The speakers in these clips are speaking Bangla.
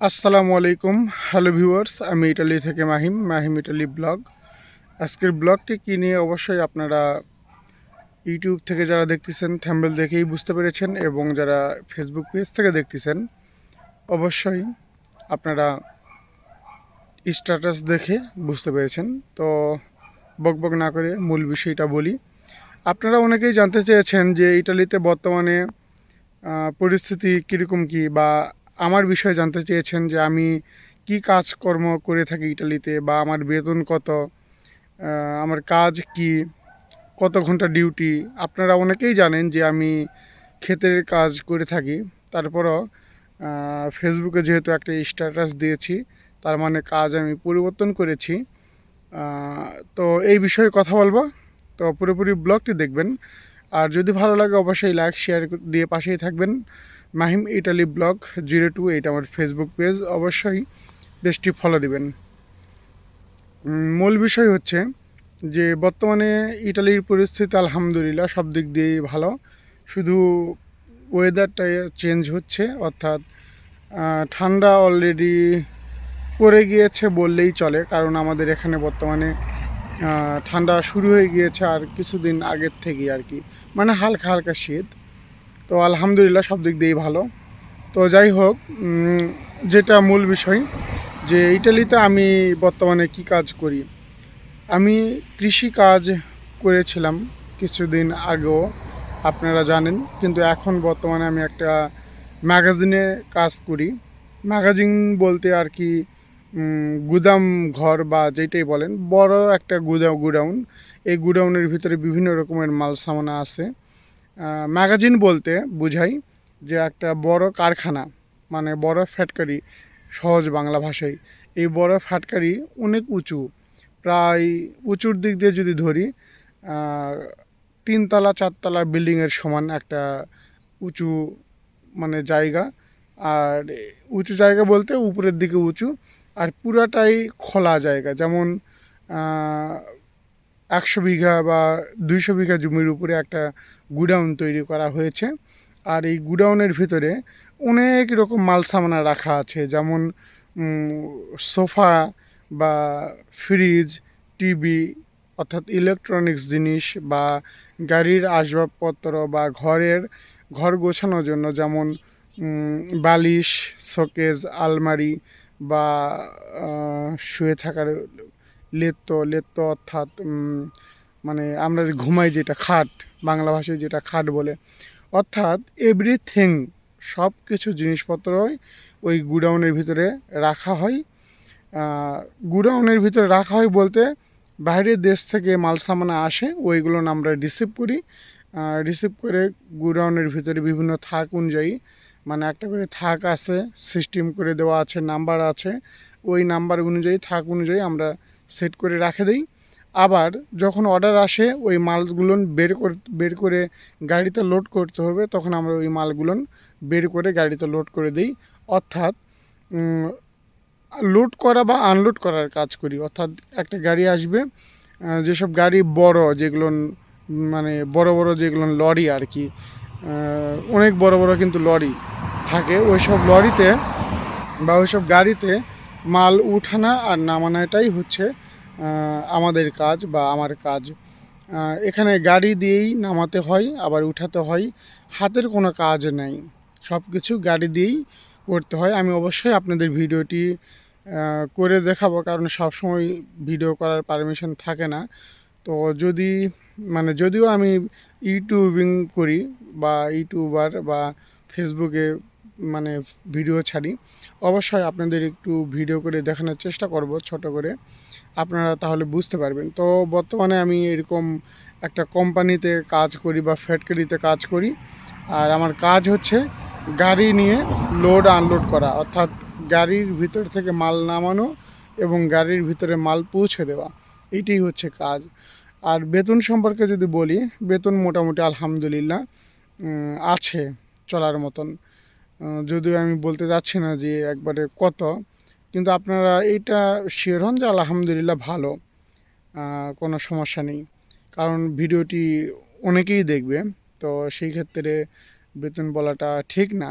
আসসালামু আলাইকুম। হ্যালো ভিউয়ার্স আমি ইটালি থেকে মাহিম মাহিম ইটালি ব্লগ আজকের ব্লগটি কী নিয়ে অবশ্যই আপনারা ইউটিউব থেকে যারা দেখতেছেন থ্যাম্বেল দেখেই বুঝতে পেরেছেন এবং যারা ফেসবুক পেজ থেকে দেখতেছেন, অবশ্যই আপনারা স্ট্যাটাস দেখে বুঝতে পেরেছেন। তো বকবক না করে মূল বিষয়টা বলি। আপনারা অনেকেই জানতে চেয়েছেন যে ইটালিতে বর্তমানে পরিস্থিতি কীরকম কী বা আমার বিষয়ে জানতে চেয়েছেন যে আমি কি কাজকর্ম করে থাকি ইটালিতে বা আমার বেতন কত আমার কাজ কি, কত ঘণ্টা ডিউটি। আপনারা অনেকেই জানেন যে আমি ক্ষেতের কাজ করে থাকি। তারপরও ফেসবুকে যেহেতু একটা স্ট্যাটাস দিয়েছি, তার মানে কাজ আমি পরিবর্তন করেছি। তো এই বিষয়ে কথা বলব। তো পুরোপুরি ব্লগটি দেখবেন। আর যদি ভালো লাগে অবশ্যই লাইক শেয়ার দিয়ে পাশেই থাকবেন। Mahim Italy blog zero two eight আমার ফেসবুক পেজ অবশ্যই পেজটি ফলো দিবেন। মূল বিষয় হচ্ছে যে বর্তমানে ইটালির পরিস্থিতি আলহামদুলিল্লাহ সব দিক দিয়েই ভালো। শুধু ওয়েদারটা চেঞ্জ হচ্ছে, অর্থাৎ ঠান্ডা অলরেডি পড়ে গিয়েছে বললেই চলে, কারণ আমাদের এখানে বর্তমানে ঠান্ডা শুরু হয়ে গিয়েছে আর কিছুদিন আগের থেকেই আর কি। মানে হালকা হালকা শীত। তো আলহামদুলিল্লাহ সব দিক দিয়েই ভালো। তো যাই হোক যেটা মূল বিষয় যে ইটালিতে আমি বর্তমানে কি কাজ করি। আমি কৃষি কাজ করেছিলাম কিছুদিন আগেও, আপনারা জানেন, কিন্তু এখন বর্তমানে আমি একটা ম্যাগাজিনে কাজ করি। ম্যাগাজিন বলতে আর কি গুদাম ঘর বা যেটাই বলেন, বড় একটা গুদাম গুডাউন। এই গুডাউনের ভিতরে বিভিন্ন রকমের মাল সামানা আছে। ম্যাগাজিন বলতে বোঝাই যে একটা বড় কারখানা মানে বড় ফ্যাক্টরি সহজ বাংলা ভাষায়। এই বড় ফ্যাক্টরি অনেক উঁচু, প্রায় উঁচুর দিক দিয়ে যদি ধরি তিনতলা, চারতলা বিল্ডিংয়ের সমান একটা উঁচু মানে জায়গা। আর উঁচু জায়গা বলতে উপরের দিকে উঁচু, আর পুরাটাই খোলা জায়গা। যেমন একশো বিঘা বা দুইশো বিঘা জমির উপরে একটা গুডাউন তৈরি করা হয়েছে। আর এই গুডাউনের ভিতরে অনেক রকম মাল সামানা রাখা আছে, যেমন সোফা বা ফ্রিজ, টিভি, অর্থাৎ ইলেকট্রনিক্স জিনিস বা গাড়ির আসবাবপত্র বা ঘরের, ঘর গোছানোর জন্য যেমন বালিশ শোকেজ আলমারি বা শুয়ে থাকার লেত্ত লেত্ত অর্থাৎ মানে আমরা যে ঘুমাই যেটা খাট, বাংলা ভাষায় যেটা খাট বলে, অর্থাৎ এভরিথিং সব কিছু জিনিসপত্রই ওই গুডাউনের ভিতরে রাখা হয়। গুডাউনের ভিতরে রাখা হয় বলতে বাইরের দেশ থেকে মাল সামানা আসে, ওইগুলো আমরা রিসিভ করি। রিসিভ করে গুডাউনের ভিতরে বিভিন্ন থাক অনুযায়ী মানে একটা করে থাক আছে সিস্টেম করে দেওয়া আছে নাম্বার আছে, ওই নাম্বার অনুযায়ী, থাক অনুযায়ী আমরা সেট করে রাখে দিই। আবার যখন অর্ডার আসে, ওই মালগুলো বের করে বের করে গাড়িতে লোড করতে হবে, তখন আমরা ওই মালগুলো বের করে গাড়িতে লোড করে দিই। অর্থাৎ লোড করা বা আনলোড করার কাজ করি। অর্থাৎ একটা গাড়ি আসবে যেসব গাড়ি বড়, যেগুলো মানে বড় বড় যেগুলো লরি আর কি অনেক বড় বড় কিন্তু লরি থাকে, ওইসব লরিতে বা ওইসব গাড়িতে মাল উঠানা আর নামানোটাই হচ্ছে আমাদের কাজ বা আমার কাজ। এখানে গাড়ি দিয়েই নামাতে হয়, আবার উঠাতে হয়, হাতের কোনো কাজ নেই। সব কিছু গাড়ি দিয়েই করতে হয়। আমি অবশ্যই আপনাদের ভিডিওটি করে দেখাবো, কারণ সবসময় ভিডিও করার পারমিশন থাকে না। তো যদি মানে যদিও আমি ইউটিউবিং করি বা ইউটিউবার বা ফেসবুকে মানে ভিডিও ছাড়ি। অবশ্যই আপনাদের একটু ভিডিও করে দেখানোর চেষ্টা করব ছোট করে। আপনারা তাহলে বুঝতে পারবেন। তো বর্তমানে আমি এরকম একটা কোম্পানিতে কাজ করি বা ফ্যাক্টরিতে কাজ করি। আর আমার কাজ হচ্ছে গাড়ি নিয়ে লোড আনলোড করা। অর্থাৎ গাড়ির ভিতর থেকে মাল নামানো এবং গাড়ির ভিতরে মাল পৌঁছে দেওয়া। এইটাই হচ্ছে কাজ। আর বেতন সম্পর্কে যদি বলি, বেতন মোটামুটি আলহামদুলিল্লাহ আছে চলার মতন। যদিও আমি বলতে যাচ্ছি না যে একবারে কত, কিন্তু আপনারা এইটা শিওর হন যে আলহামদুলিল্লাহ ভালো কোনো সমস্যা নেই। কারণ ভিডিওটি অনেকেই দেখবে, তো সেই ক্ষেত্রে বেতন বলাটা ঠিক না।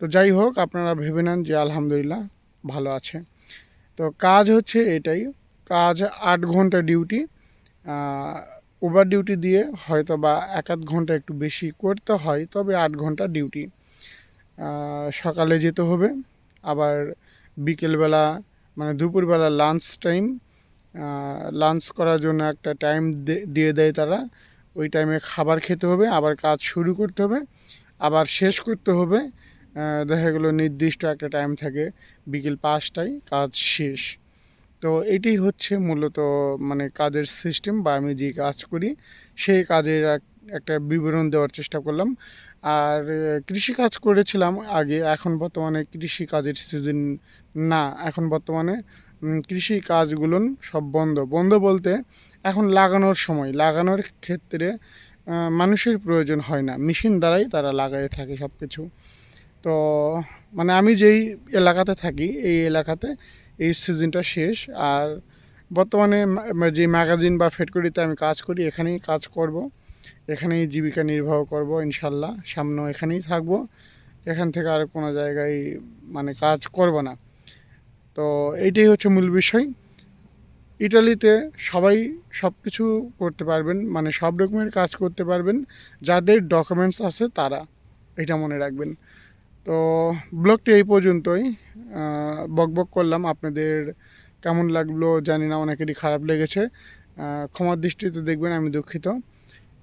তো যাই হোক, আপনারা ভেবে নেন যে আলহামদুলিল্লাহ ভালো আছে। তো কাজ হচ্ছে এটাই, কাজ আট ঘণ্টা ডিউটি ওভার ডিউটি দিয়ে হয়তো বা এক আধ ঘণ্টা একটু বেশি করতে হয়, তবে আট ঘণ্টা ডিউটি। সকালে যেতে হবে। আবার বিকেলবেলা মানে দুপুরবেলা লাঞ্চ টাইম লাঞ্চ করার জন্য একটা টাইম দিয়ে দেয় তারা। ওই টাইমে খাবার খেতে হবে, আবার কাজ শুরু করতে হবে। আবার শেষ করতে হবে দেখা গেলো নির্দিষ্ট একটা টাইম থাকে, বিকেল পাঁচটায় কাজ শেষ। তো এটাই হচ্ছে মূলত মানে কাজের সিস্টেম বা আমি যে কাজ করি, সেই কাজের এক- একটা বিবরণ দেওয়ার চেষ্টা করলাম। আর আহ, কৃষি কাজ করেছিলাম আগে এখন বর্তমানে কৃষি কাজের সিজন না এখন বর্তমানে কৃষি কাজগুলো সব বন্ধ। বন্ধ বলতে এখন লাগানোর সময় লাগানোর ক্ষেত্রে মানুষের প্রয়োজন হয় না মেশিন দ্বারাই তারা লাগাই থাকে সব কিছু তো মানে আমি যেই এলাকাতে থাকি এই এলাকাতে এই সিজনটা শেষ। আর বর্তমানে যে ম্যাগাজিন বা ফ্যাক্টরিতে আমি কাজ করি এখানেই কাজ করব। এখানেই জীবিকা নির্বাহ করব, ইনশাল্লাহ। সামনেও এখানেই থাকব। এখান থেকে আর কোনো জায়গায় মানে কাজ করব না। তো এইটাই হচ্ছে মূল বিষয়। ইটালিতে সবাই সব কিছু করতে পারবেন মানে সব রকমের কাজ করতে পারবেন। যাদের ডকুমেন্টস আছে তারা এটা মনে রাখবেন। তো ব্লগটি এই পর্যন্তই। বকবক করলাম। আপনাদের কেমন লাগল জানি না, অনেকেরই খারাপ লেগেছে। ক্ষমার দৃষ্টিতে দেখবেন, আমি দুঃখিত।